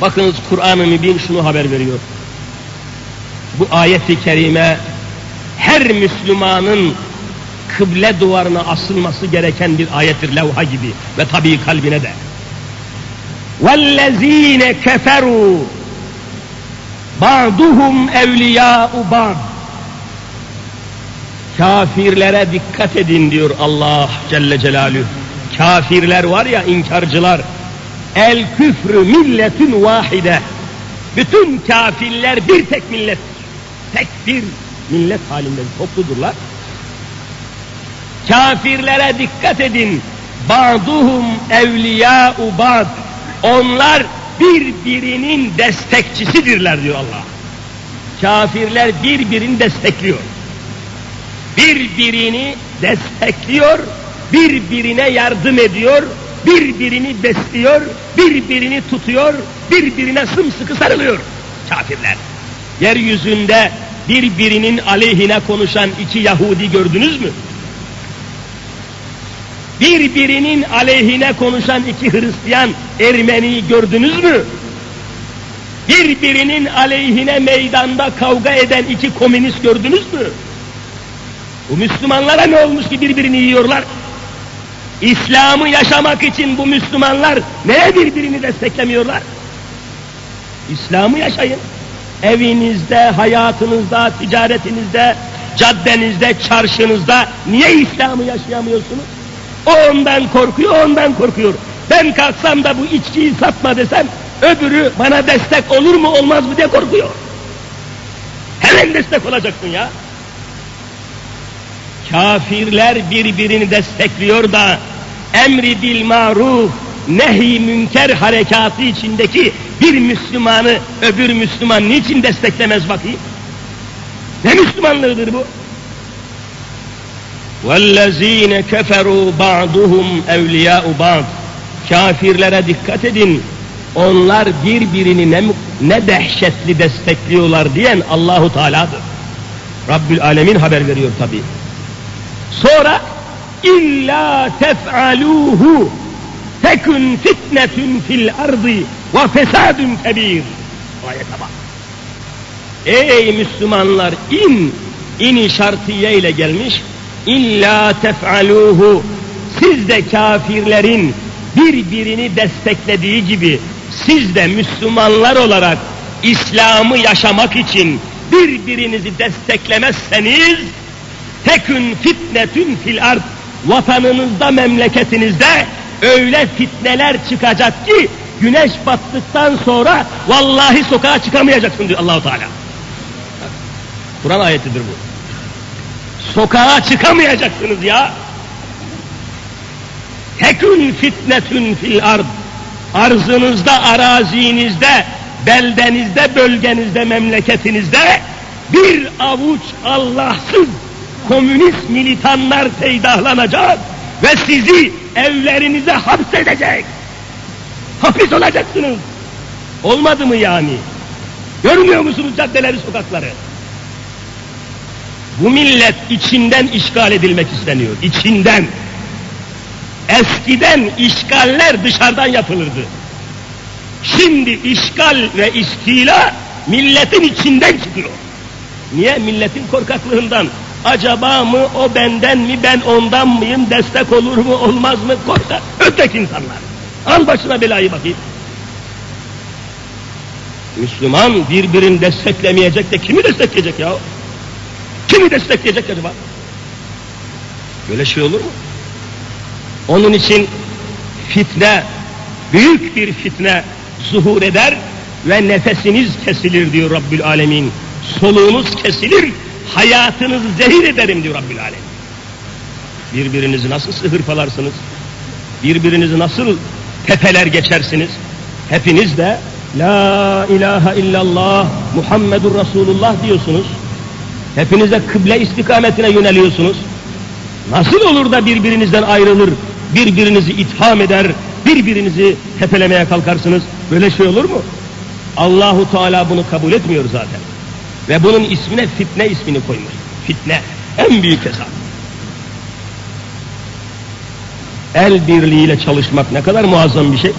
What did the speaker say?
Bakınız Kur'an-ı Mübin şunu haber veriyor. Bu ayet-i kerime her Müslümanın kıble duvarına asılması gereken bir ayettir levha gibi ve tabii kalbine de. وَالَّذ۪ينَ كَفَرُوا بَعْضُهُمْ اَوْلِيَاءُ بَعْضٍ Kafirlere dikkat edin diyor Allah Celle Celaluhu. Kafirler var ya inkarcılar. El küfrü milletin vahide. Bütün kafirler bir tek millet. Tek bir millet halinde topludurlar. Kafirlere dikkat edin. Ba'duhum evliyâ'u ba'd. Onlar birbirinin destekçisidirler diyor Allah. Kafirler birbirini destekliyor. Birbirini destekliyor, birbirine yardım ediyor, birbirini besliyor, birbirini tutuyor, birbirine sımsıkı sarılıyor kafirler. Yeryüzünde birbirinin aleyhine konuşan iki Yahudi gördünüz mü? Birbirinin aleyhine konuşan iki Hristiyan Ermeniyi gördünüz mü? Birbirinin aleyhine meydanda kavga eden iki komünist gördünüz mü? Bu Müslümanlara ne olmuş ki birbirini yiyorlar? İslam'ı yaşamak için bu Müslümanlar neye birbirini desteklemiyorlar? İslam'ı yaşayın. Evinizde, hayatınızda, ticaretinizde, caddenizde, çarşınızda niye İslam'ı yaşayamıyorsunuz? O ondan korkuyor, ondan korkuyor. Ben kalksam da bu içkiyi satma desem, öbürü bana destek olur mu olmaz mı diye korkuyor. Hemen destek olacaksın ya. Kafirler birbirini destekliyor da emri bil maruf, nehi münker harekatı içindeki bir Müslümanı öbür Müslüman niçin desteklemez bakayım? Ne Müslümanlığıdır bu? وَالَّذ۪ينَ كَفَرُوا بَعْضُهُمْ اَوْلِيَاءُ بَعْضٍ Kafirlere dikkat edin. Onlar birbirini ne, ne dehşetli destekliyorlar diyen Allahu Teala'dır. Rabbül Alemin haber veriyor tabi. Sonra illa tef'aluhu tekun fitnetun fil ardı ve fesadun kebir. Ayete bak. Ey Müslümanlar in ini şartiye ile gelmiş. İlla tef'aluhu siz de kafirlerin birbirini desteklediği gibi siz de Müslümanlar olarak İslam'ı yaşamak için birbirinizi desteklemezseniz tekün fitnetün fil ard vatanınızda memleketinizde öyle fitneler çıkacak ki güneş battıktan sonra vallahi sokağa çıkamayacaksın diyor Allahu Teala. Kur'an ayetidir bu. Sokağa çıkamayacaksınız ya. Tekün fitnetün fil ard. Arzınızda, arazinizde, beldenizde, bölgenizde, memleketinizde bir avuç Allahsız komünist militanlar peydahlanacak ve sizi evlerinize hapsedecek. Hapis olacaksınız. Olmadı mı yani? Görmüyor musunuz caddeleri, sokakları? Bu millet içinden işgal edilmek isteniyor. İçinden. Eskiden işgaller dışarıdan yapılırdı. Şimdi işgal ve istila milletin içinden çıkıyor. Niye? Milletin korkaklığından. Acaba mı o benden mi ben ondan mıyım destek olur mu olmaz mı korkar. Ötek insanlar. Al başına belayı bakayım. Müslüman birbirini desteklemeyecek de kimi destekleyecek ya? Kimi destekleyecek acaba? Böyle şey olur mu? Onun için fitne, büyük bir fitne zuhur eder ve nefesiniz kesilir diyor Rabbül Alemin. Soluğunuz kesilir, hayatınızı zehir ederim diyor Rabbül Alemin. Birbirinizi nasıl sıhırpalarsınız? Birbirinizi nasıl tepeler geçersiniz? Hepiniz de La ilahe illallah Muhammedur Resulullah diyorsunuz. Hepiniz de kıble istikametine yöneliyorsunuz. Nasıl olur da birbirinizden ayrılır, birbirinizi itham eder, birbirinizi tepelemeye kalkarsınız? Böyle şey olur mu? Allahu Teala bunu kabul etmiyor zaten. Ve bunun ismine fitne ismini koymuş. Fitne. En büyük hesap. El birliğiyle çalışmak ne kadar muazzam bir şey.